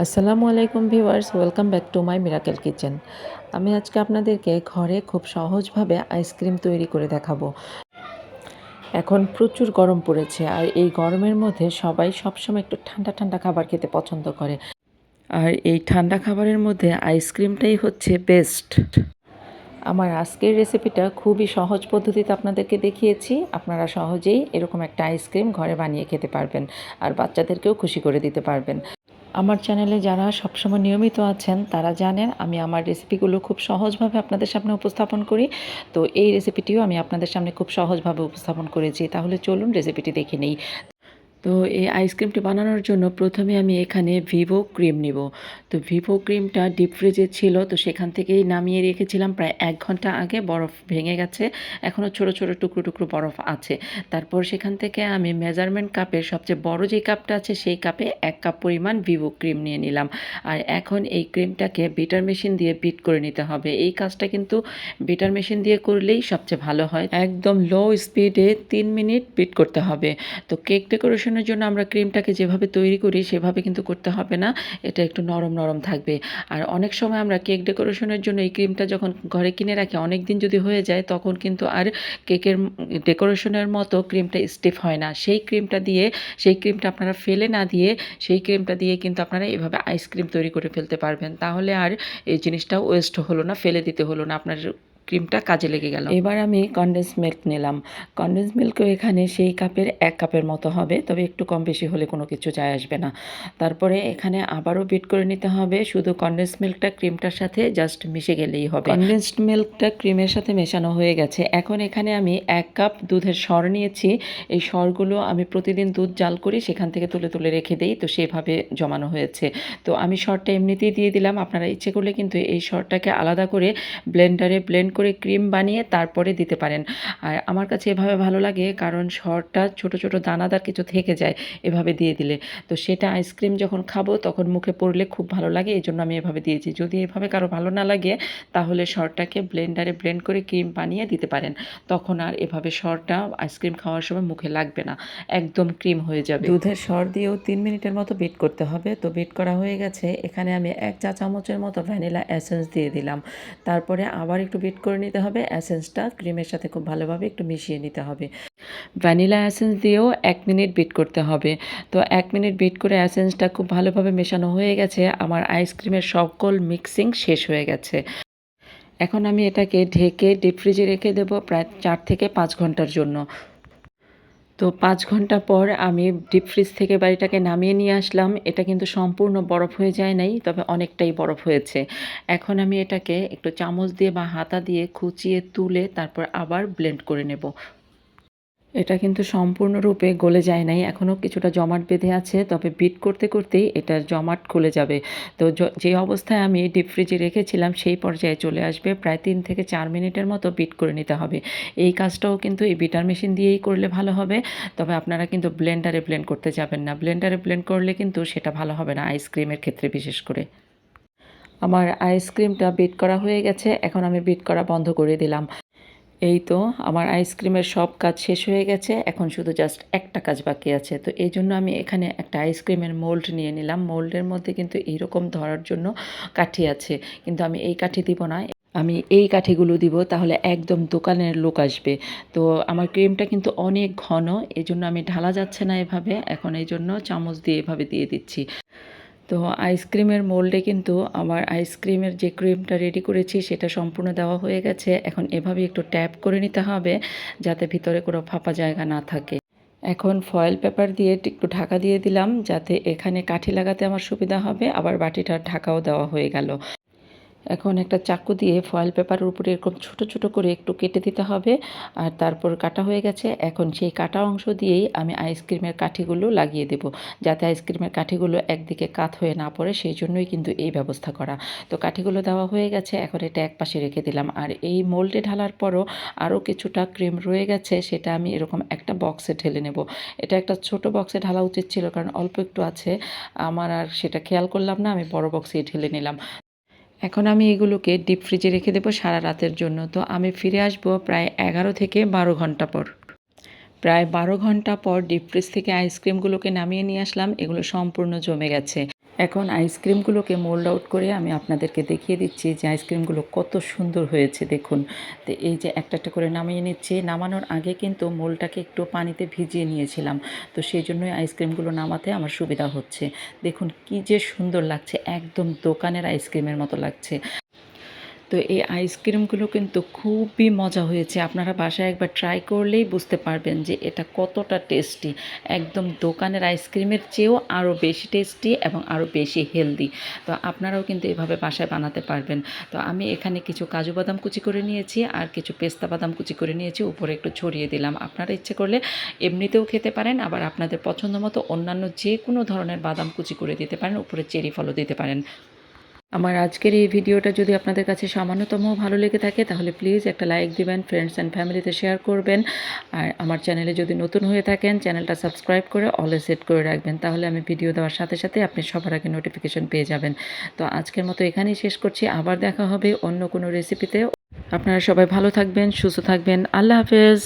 আসসালামু আলাইকুম viewers, welcome back to my miracle kitchen. আমি আজকে আপনাদেরকে ঘরে খুব সহজভাবে আইসক্রিম তৈরি করে দেখাবো। এখন প্রচুর গরম পড়েছে আর এই গরমের মধ্যে সবাই সবসময় একটু ঠান্ডা ঠান্ডা খাবার খেতে পছন্দ করে। আর এই ঠান্ডা খাবারের মধ্যে আইসক্রিমটাই হচ্ছে বেস্ট। আমার আজকের রেসিপিটা খুবই সহজ পদ্ধতিতে আপনাদেরকে দেখিয়েছি। আপনারা সহজেই এরকম একটা আইসক্রিম ঘরে বানিয়ে খেতে পারবেন আর বাচ্চাদেরকেও খুশি করে দিতে পারবেন। আমার চ্যানেলে যারা সবসময় নিয়মিত আছেন, তারা জানেন আমি আমার রেসিপিগুলো খুব সহজভাবে আপনাদের সামনে উপস্থাপন করি। তো এই রেসিপিটিও আমি আপনাদের সামনে খুব সহজভাবে উপস্থাপন করেছি। তাহলে চলুন রেসিপিটি দেখে নিই। তো এই আইসক্রিমটি বানানোর জন্য প্রথমে আমি এখানে ভিভো ক্রিম নিব। তো ভিভো ক্রিমটা ডিপ ফ্রিজে ছিল, তো সেখান থেকেই নামিয়ে রেখেছিলাম। প্রায় এক ঘণ্টা আগে বরফ ভেঙে গেছে। এখনও ছোট ছোট টুকরো টুকরো বরফ আছে। তারপর সেখান থেকে আমি মেজারমেন্ট কাপের সবচেয়ে বড় যে কাপটা আছে, সেই কাপে এক কাপ পরিমাণ ভিভো ক্রিম নিয়ে নিলাম। আর এখন এই ক্রিমটাকে বিটার মেশিন দিয়ে বিট করে নিতে হবে। এই কাজটা কিন্তু বিটার মেশিন দিয়ে করলেই সবচেয়ে ভালো হয়। একদম লো স্পিডে তিন মিনিট বিট করতে হবে। তো কেক ডেকোরেশনের জন্য আমরা ক্রিমটাকে যেভাবে তৈরি করি সেভাবে কিন্তু করতে হবে না, এটা একটু নরম নরম থাকবে। আর অনেক সময় আমরা কেক ডেকোরেশনের জন্য এই ক্রিমটা যখন ঘরে কিনে রাখি অনেক দিন যদি হয়ে যায় তখন কিন্তু আর কেকের ডেকোরেশনের মতো ক্রিমটা স্টিফ হয় না। সেই ক্রিমটা দিয়ে, সেই ক্রিমটা আপনারা ফেলে না দিয়ে, সেই ক্রিমটা দিয়ে কিন্তু আপনারা এভাবে আইসক্রিম তৈরি করে ফেলতে পারবেন। তাহলে আর এই জিনিসটা ওয়েস্ট হলো না, ফেলে দিতে হলো না। আপনার ক্রিমটা কাজে লেগে গেল। এবার আমি কনডেন্স মিল্ক নিলাম। কনডেন্স মিল্কও এখানে সেই কাপের এক কাপের মতো হবে তবে একটু কম বেশি হলে কোনো কিছু যায় আসবে না। তারপরে এখানে আবারও বিট করে নিতে হবে শুধু কনডেন্স মিল্কটা ক্রিমটার সাথে জাস্ট মিশে গেলেই হবে। কনডেন্সড মিল্কটা ক্রিমের সাথে মেশানো হয়ে গেছে। এখন এখানে আমি এক কাপ দুধের সর নিয়েছি। এই সরগুলো আমি প্রতিদিন দুধ জাল করি সেখান থেকে তুলে তুলে রেখে দিই তো সেভাবে জমানো হয়েছে। তো আমি সরটা এমনিতেই দিয়ে দিলাম। আপনারা ইচ্ছে করলে কিন্তু এই সরটাকে আলাদা করে ব্লেন্ডারে ব্লেন্ড করে ক্রিম বানিয়ে তারপরে দিতে পারেন। আর আমার কাছে এভাবে ভালো লাগে কারণ সরটা ছোট ছোট দানাদার কিছু থেকে যায় এভাবে দিয়ে দিলে। তো সেটা আইসক্রিম যখন খাব তখন মুখে পড়লে খুব ভালো লাগে এই জন্য আমি এভাবে দিয়েছি। যদি এভাবে কারও ভালো না লাগে তাহলে সরটাকে ব্লেন্ডারে ব্লেন্ড করে ক্রিম বানিয়ে দিতে পারেন। তখন আর এভাবে সরটা আইসক্রিম খাওয়ার সময় মুখে লাগবে না। একদম ক্রিম হয়ে যাবে। দুধের সর দিয়েও তিন মিনিটের মতো বিট করতে হবে। তো বিট করা হয়ে গেছে। এখানে আমি এক চা চামচের মতো ভ্যানিলা এসেন্স দিয়ে দিলাম। তারপরে আবার একটু বিট করে নিতে হবে। অ্যাসেন্সটা ক্রিমের সাথে খুব ভালোভাবে একটু মিশিয়ে নিতে হবে। ভ্যানিলা অ্যাসেন্স দিয়েও এক মিনিট বিট করতে হবে। তো এক মিনিট বিট করে অ্যাসেন্সটা খুব ভালোভাবে মেশানো হয়ে গেছে। আমার আইসক্রিমের সকল মিক্সিং শেষ হয়ে গেছে। এখন আমি এটাকে ঢেকে ডিপ ফ্রিজে রেখে দেবো প্রায় চার থেকে পাঁচ ঘণ্টার জন্য। তো পাঁচ ঘণ্টা পর আমি ডিপ ফ্রিজ থেকে বাড়িটাকে নামিয়ে নিয়ে আসলাম। এটা কিন্তু সম্পূর্ণ বরফ হয়ে যায় নাই, তবে অনেকটাই বরফ হয়েছে। এখন আমি এটাকে একটু চামচ দিয়ে বা হাতা দিয়ে খুচিয়ে তুলে তারপর আবার ব্লেন্ড করে নেব। এটা কিন্তু সম্পূর্ণরূপে গলে যায় নাই। এখনও কিছুটা জমাট বেঁধে আছে, তবে বিট করতে করতেই এটা জমাট খুলে যাবে। তো যে অবস্থায় আমি ডিপ ফ্রিজে রেখেছিলাম, সেই পর্যায়ে চলে আসবে। প্রায় তিন থেকে চার মিনিটের মতো বিট করে নিতে হবে। এই কাজটাও কিন্তু এই বিটার মেশিন দিয়েই করলে ভালো হবে। তবে আপনারা কিন্তু ব্লেন্ডারে ব্লেন্ড করতে যাবেন না। ব্লেন্ডারে ব্লেন্ড করলে কিন্তু সেটা ভালো হবে না আইসক্রিমের ক্ষেত্রে বিশেষ করে। আমার আইসক্রিমটা বিট করা হয়ে গেছে। এখন আমি বিট করা বন্ধ করে দিলাম। এই তো আমার আইসক্রিমের সব কাজ শেষ হয়ে গেছে, এখন শুধু জাস্ট একটা কাজ বাকি আছে। তো এই জন্য আমি এখানে একটা আইসক্রিমের মোল্ড নিয়ে নিলাম। মোল্ডের মধ্যে কিন্তু এইরকম ধরার জন্য কাঠি আছে, কিন্তু আমি এই কাঠি দিব না। আমি এই কাঠিগুলো দিব, তাহলে একদম দোকানের লোক আসবে। তো আমার ক্রিমটা কিন্তু অনেক ঘন এই জন্য আমি ঢালা যাচ্ছে না এভাবে, এখন এই জন্য চামচ দিয়ে এভাবে দিয়ে দিচ্ছি। তো আইসক্রিমের মোল্ডে কিন্তু আমার আইসক্রিমের যে ক্রিমটা রেডি করেছি সেটা সম্পূর্ণ দেওয়া হয়ে গেছে। এখন এভাবে একটু ট্যাপ করে নিতে হবে যাতে ভিতরে কোনো ফাঁপা জায়গা না থাকে। এখন ফয়েল পেপার দিয়ে একটু ঢাকা দিয়ে দিলাম যাতে এখানে কাঠি লাগাতে আমার সুবিধা হবে। আবার বাটিটার ঢাকাও দেওয়া হয়ে গেল। এখন একটা চাকু দিয়ে ফয়েল পেপারের উপরে এরকম ছোট ছোট করে একটু কেটে দিতে হবে। আর তারপর কাটা হয়ে গেছে। এখন সেই কাটা অংশ দিয়েই আমি আইসক্রিমের কাঠিগুলো লাগিয়ে দেব। যাতে আইসক্রিমের কাঠিগুলো একদিকে কাত হয়ে না পড়ে, সেই জন্যই কিন্তু এই ব্যবস্থা করা। তো কাঠিগুলো দেওয়া হয়ে গেছে। এখন এটা এক পাশে রেখে দিলাম। আর এই মোল্ডে ঢালার পরও আরও কিছুটা ক্রিম রয়ে গেছে, সেটা আমি এরকম একটা বক্সে ঢেলে নেব। এটা একটা ছোট বক্সে ঢালা উচিত ছিল, কারণ অল্প একটু আছে। আমার আর সেটা খেয়াল করলাম না, আমি বড় বক্সে ঢেলে নিলাম। এখন আমি এগুলোকে ডিপ ফ্রিজে রেখে দেবো সারা রাতের জন্য। তো আমি ফিরে আসব প্রায় এগারো থেকে বারো ঘণ্টা পর। প্রায় বারো ঘণ্টা পর ডিপ ফ্রিজ থেকে আইসক্রিমগুলোকে নামিয়ে নিয়ে আসলাম। এগুলো সম্পূর্ণ জমে গেছে। এখন আইসক্রিমগুলোকে মোল্ড আউট করে আমি আপনাদেরকে দেখিয়ে দিচ্ছি যে আইসক্রিমগুলো কত সুন্দর হয়েছে, দেখুন। তো এই যে একটা একটা করে নামিয়ে নিচ্ছি। নামানোর আগে কিন্তু মোলটাকে একটু পানিতে ভিজিয়ে নিয়েছিলাম। তো সেই জন্যই আইসক্রিমগুলো নামাতে আমার সুবিধা হচ্ছে। দেখুন কি যে সুন্দর লাগছে, একদম দোকানের আইসক্রিমের মতো লাগছে। তো এই আইসক্রিমগুলো কিন্তু খুবই মজা হয়েছে। আপনারা বাসায় একবার ট্রাই করলেই বুঝতে পারবেন যে এটা কতটা টেস্টি একদম দোকানের আইসক্রিমের চেয়েও আরও বেশি টেস্টি এবং আরও বেশি হেলদি তো আপনারাও কিন্তু এভাবে বাসায় বানাতে পারবেন। তো আমি এখানে কিছু কাজু বাদাম কুচি করে নিয়েছি আর কিছু পেস্তা বাদাম কুচি করে নিয়েছি, উপরে একটু ছড়িয়ে দিলাম। আপনারা ইচ্ছে করলে এমনিতেও খেতে পারেন, আবার আপনাদের পছন্দ মতো অন্যান্য যে কোনো ধরনের বাদাম কুচি করে দিতে পারেন, উপরে চেরি ফলও দিতে পারেন। আমার আজকের এই ভিডিওটা যদি আপনাদের কাছে সামান্যতম ভালো লেগে থাকে, তাহলে প্লিজ একটা লাইক দিবেন ফ্রেন্ডস অ্যান্ড ফ্যামিলিতে শেয়ার করবেন। আর আমার চ্যানেলে যদি নতুন হয়ে থাকেন চ্যানেলটা সাবস্ক্রাইব করে অলে সেট করে রাখবেন, তাহলে আমি ভিডিও দেওয়ার সাথে সাথে আপনি সবার আগে নোটিফিকেশন পেয়ে যাবেন। তো আজকের মতো এখানেই শেষ করছি, আবার দেখা হবে অন্য কোনো রেসিপিতে আপনারা সবাই ভালো থাকবেন, সুস্থ থাকবেন, আল্লাহ হাফেজ।